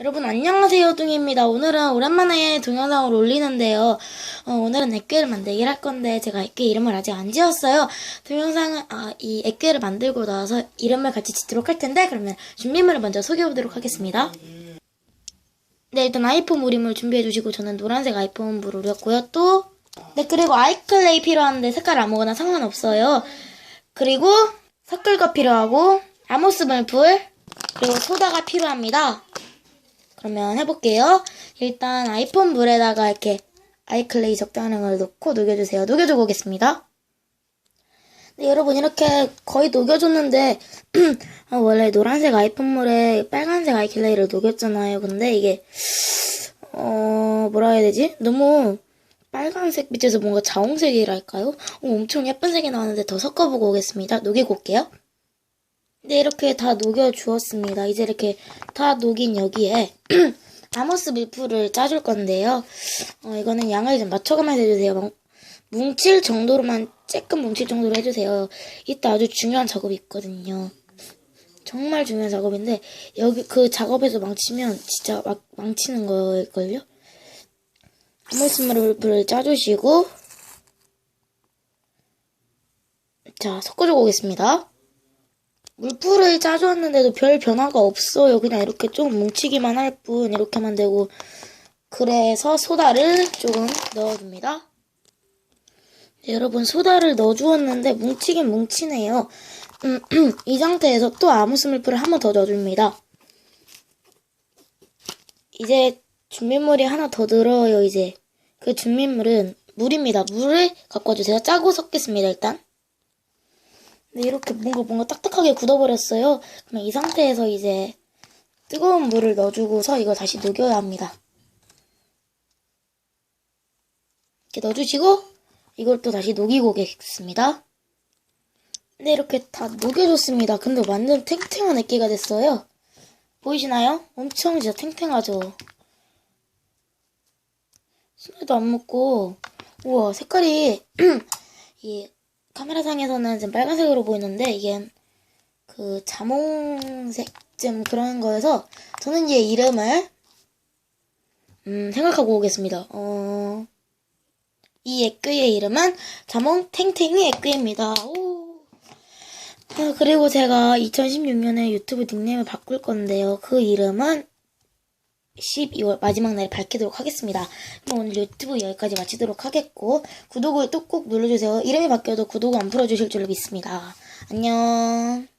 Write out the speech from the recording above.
여러분 안녕하세요 뚱입니다. 오늘은 오랜만에 동영상을 올리는데요. 어, 오늘은 액괴를 만들기를 할 건데 제가 액괴 이름을 아직 안 지었어요. 동영상은 아, 이 액괴를 만들고 나서 이름을 같이 짓도록 할 텐데 그러면 준비물을 먼저 소개해 보도록 하겠습니다. 네 일단 아이폰 무림을 준비해 주시고 저는 노란색 아이폰 물을 올렸고요. 또 네 그리고 아이클레이 필요한데 색깔 아무거나 상관없어요. 그리고 섞을거 필요하고 아모스 물풀 그리고 소다가 필요합니다. 그러면 해볼게요. 일단 아이폰 물에다가 이렇게 아이클레이 적당한 걸 넣고 녹여주세요. 녹여주고 오겠습니다. 네, 여러분 이렇게 거의 녹여줬는데 아, 원래 노란색 아이폰 물에 빨간색 아이클레이를 녹였잖아요. 근데 이게 어 뭐라 해야 되지? 너무 빨간색 빛에서 뭔가 자홍색이랄까요? 어, 엄청 예쁜 색이 나왔는데 더 섞어보고 오겠습니다. 녹이고 올게요. 네, 이렇게 다 녹여주었습니다. 이제 이렇게 다 녹인 여기에 아모스 밀프를 짜줄 건데요. 어, 이거는 양을 좀 맞춰가면서 해주세요. 막 뭉칠 정도로만 쬐끔 뭉칠 정도로 해주세요. 이따 아주 중요한 작업이 있거든요. 정말 중요한 작업인데 여기 그 작업에서 망치면 진짜 막 망치는 걸걸요? 아모스 밀프를 짜주시고 자 섞어주고 오겠습니다. 물풀을 짜줬는데도 별 변화가 없어요. 그냥 이렇게 좀 뭉치기만 할 뿐 이렇게만 되고 그래서 소다를 조금 넣어줍니다. 네, 여러분 소다를 넣어주었는데 뭉치긴 뭉치네요. 음, 이 상태에서 또 아무스 물풀을 한 번 더 넣어줍니다. 이제 준비물이 하나 더 들어요. 이제 그 준비물은 물입니다. 물을 갖고 와주세요. 짜고 섞겠습니다. 일단. 네, 이렇게 뭔가 뭔가 딱딱하게 굳어버렸어요. 그럼 이 상태에서 이제 뜨거운 물을 넣어주고서 이걸 다시 녹여야 합니다. 이렇게 넣어주시고 이걸 또 다시 녹이고 오겠습니다. 네, 이렇게 다 녹여줬습니다. 근데 완전 탱탱한 액기가 됐어요. 보이시나요? 엄청 진짜 탱탱하죠? 손에도 안 묻고 우와 색깔이 이 카메라상에서는 지금 빨간색으로 보이는데 이게 그 자몽색쯤 그런 거여서 저는 이제 이름을 음, 생각하고 오겠습니다. 어, 이 에끄의 이름은 자몽 탱탱이 에끄입니다. 오. 아, 그리고 제가 2016년에 유튜브 닉네임을 바꿀 건데요. 그 이름은 12월 마지막 날에 밝히도록 하겠습니다. 그럼 오늘 유튜브 여기까지 마치도록 하겠고 구독을 또 꼭 눌러주세요. 이름이 바뀌어도 구독 안 풀어주실 줄로 믿습니다. 안녕.